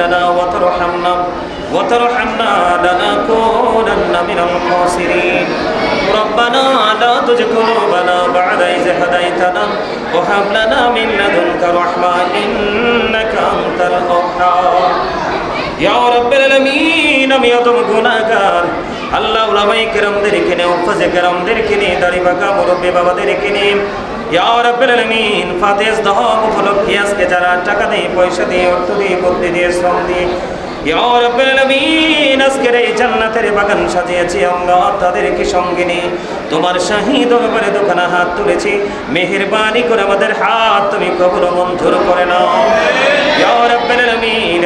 لنا وترحمنا وترحمنا لنكونن من الخاسرين ربنا لا تزغ قلوبنا بعد إذ هديتنا وهب لنا من لدنك رحمة إنك أنت الوهاب ইয়া রাব্বাল আলামিন আমি অতম গুনাহগার আল্লাহ উলামায়ে কেরামদেরকে নিয়ে উফাজে কেরামদেরকে নিয়ে দাড়ি পাকা মুরব্বী বাবাদেরকে নিয়ে ইয়া রাব্বাল আলামিন ফাতেজ যারা টাকা পয়সা দিয়ে, অর্থ দিয়ে বাগান সাজিয়েছি তোমার হাত তুলেছি। মেহেরবানি করে আমাদের হাত তুমি কবর মঞ্জুর করে নাও।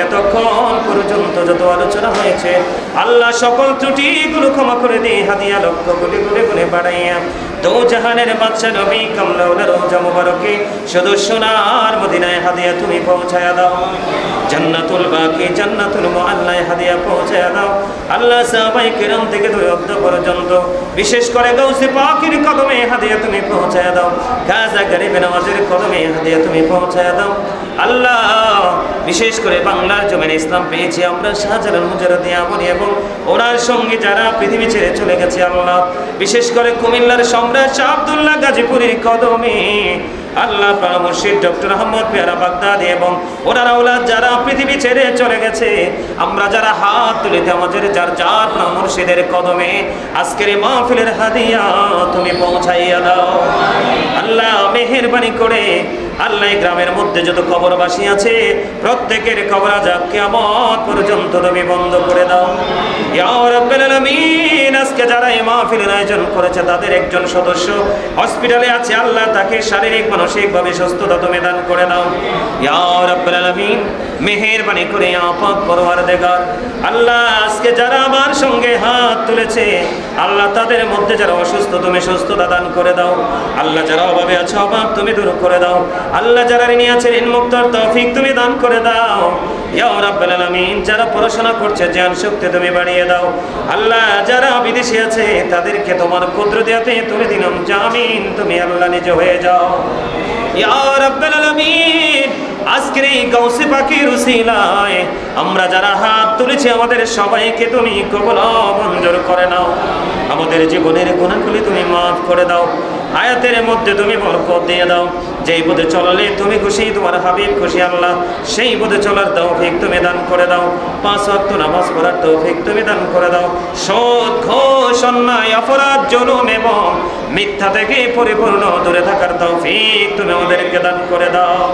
এতক্ষণ পর্যন্ত যত আলোচনা হয়েছে, আল্লাহ সকল ত্রুটিগুলো ক্ষমা করে দিয়ে হাদিয়া লক্ষ কোটি গুণে গুণে বাড়াইয়া তো জাহানের বাচ্চা নবী কামলাউলা রোজা মুবারকে শুধু সোনার মদিনায় হাদিয়া তুমি পৌঁছায়া দাও। জান্নাতুল বাকি, জান্নাতুল মুআল্লায় হাদিয়া পৌঁছায়া দাও। আল্লাহ সাহাবাই কিরাম থেকে দুই অব্দ পর্যন্ত, বিশেষ করে গৌসে পাখির কদমে হাদিয়া তুমি পৌঁছায়া দাও। গাজা গরিবে নওয়াজের কদমে হাদিয়া তুমি পৌঁছায়া দাও। আল্লাহ, বিশেষ করে বাংলার জমিনে ইসলাম পেয়েছি আমরা, শাহজালাল মুজারদি আমনি এবং ওনার সঙ্গে যারা পৃথিবী ছেড়ে চলে গেছে, আল্লাহ। বিশেষ করে কুমিল্লার সম্রাট শাহ আব্দুল্লাহ গাজীপুরের কদমে আল্লাহ প্রাণ মুর্শিদ ডক্টর আহমদ পেয়ারা বাগদাদি এবং ওনারা ওলা যারা পৃথিবী ছেড়ে চলে গেছে, আমরা যারা হাত তুলিতে আমাদের যার যার প্রাণ মুর্শিদের কদমে আজকের মাহফিলের হাদিয়া তুমি পৌঁছাইয়া দাও। আল্লাহ মেহেরবানি করে আল্লাহ গ্রামের মধ্যে যত কবরবাসী আছে, প্রত্যেকের কবর আজাব কিয়ামত পর্যন্ত তুমি বন্ধ করে দাও। আজকে যারা এই মাহফিলের আয়োজন করেছে, তাদের একজন সদস্য হসপিটালে আছে, আল্লাহ তাকে শারীরিক, মানসিকভাবে সুস্থতা তুমি দান করে দাও। ইয়া রাব্বাল আলামিন, মেহেরবানি করে আপক পরওয়ার দেগার আল্লাহ, আজকে যারা আমার সঙ্গে হাত তুলেছে, আল্লাহ তাদের মধ্যে যারা অসুস্থ, তুমি সুস্থতা দান করে দাও। আল্লাহ, যারা অভাবে আছে, অভাব তুমি দূর করে দাও। আল্লাহ যারা ঋণী আছে ঋণ মুক্তর তৌফিক তুমি দান করে দাও। ইয়া যারা পড়াশোনা করছে, জ্ঞান শক্তি তুমি বাড়িয়ে দাও। আল্লাহ যারা বিদেশে আছে, তাদেরকে তোমার কুদরতিয়াতে তুলে দিলাম। জামিন, তুমি আল্লাহ নিজে হয়ে যাও। আজকের এই গৌসে পাখির উসিলায় আমরা যারা হাত তুলেছি, আমাদের সবাইকে তুমি কবল মঞ্জুর করে নাও। আমাদের জীবনের গুণাগুলি তুমি মাফ করে দাও। আয়াতের মধ্যে তুমি বরকত দিয়ে দাও যেই পথে চললে তুমি খুশি তোমার হাবিব খুশি আল্লাহ সেই পথে চলার তৌফিক তুমি দান করে দাও পাঁচ ওয়াক্ত নামাজ পড়ার তৌফিক তুমি দান করে দাও সৎ ঘোষ অন্যায় অপরাধ জুলুম এবং মিথ্যা থেকে পরিপূর্ণ দূরে থাকার তৌফিক তুমি আমাদেরকে দান করে দাও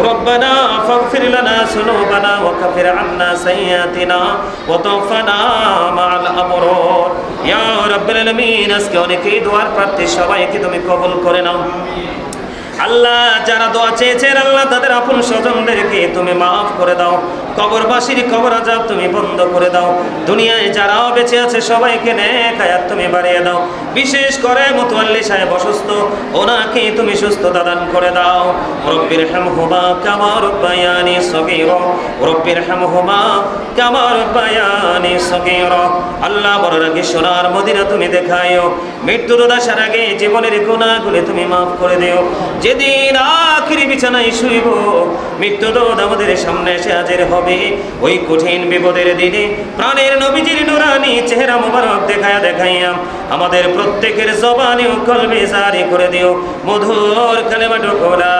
ربنا فاغفر لنا ذنوبنا وكفر عنا سيئاتنا وتوفنا مع الأبرار يا আলমিন আজকে অনেকেই দোয়ার প্রার্থী সবাইকে তুমি কবল করে নাও। আল্লাহ যারা দোয়া চেয়েছেন, আল্লাহ তাদের আপন স্বজনদেরকে তুমি মাফ করে দাও। কবরবাসীর কবর আজাব তুমি বন্ধ করে দাও। দুনিয়ায় যারাও বেঁচে আছে সবাইকে নেকায়াত তুমি বাড়িয়ে দাও। বিশেষ করে মুতওয়াল্লি সাহেব অসুস্থ, ওনাকে তুমি সুস্থতা দান করে দাও। রব্বির হামহুমা কামা রব্বায়ানি সগীরা, রব্বির হামহুমা কামা রব্বায়ানি সগীরা। আল্লাহ বড় আগে সোনার মদিনা তুমি দেখায়ও মৃত্যুর দাসার আগে জীবনের গুণাগুলি তুমি মাফ করে দিও। যেদিন আখিরি বিছানায় শুইব মৃত্যু দোদ আমাদের সামনে এসে হাজির হবে ওই কঠিন বিপদের দিনে প্রাণের নবীজির নুরানি চেহারা মোবারক দেখায়া দেখাইয়া আমাদের প্রত্যেকের জবানি কলবে জারি করে দিও। মধুর কালেমা ঢোকলা